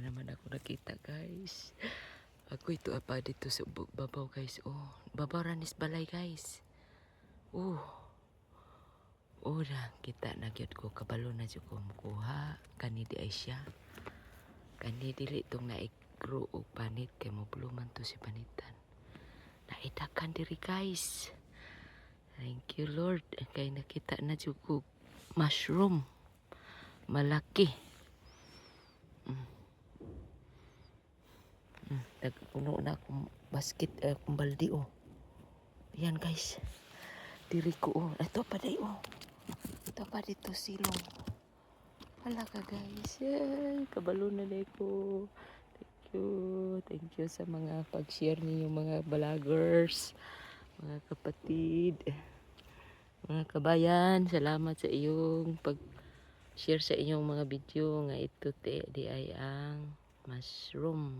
naman ako nakita guys. Ako ito apa dito sa babaw guys. Oh, babaw ranis balay guys. Oh. Oh na, kita na gyud ko kabalo na jud ko mukuha kani di ay siya. Kani dili tong naikro og panit kay mo man to si panitan. Naitakan diri guys. Thank you Lord kay nakita na jud ko mushroom. Malaki. Nagpuno na akong basket, eh, akong baldi, oh. Yan, guys. Diri ko, oh. Ito pa day, oh. Ito pa dito, silong. Hala ka, guys. Ay, kabalo na day ko. Thank you. Thank you sa mga pag-share ninyo, mga vloggers, mga kapatid, mga kabayan. Salamat sa iyong pag-share sa inyong mga video nga ito te, di ay ang mushroom.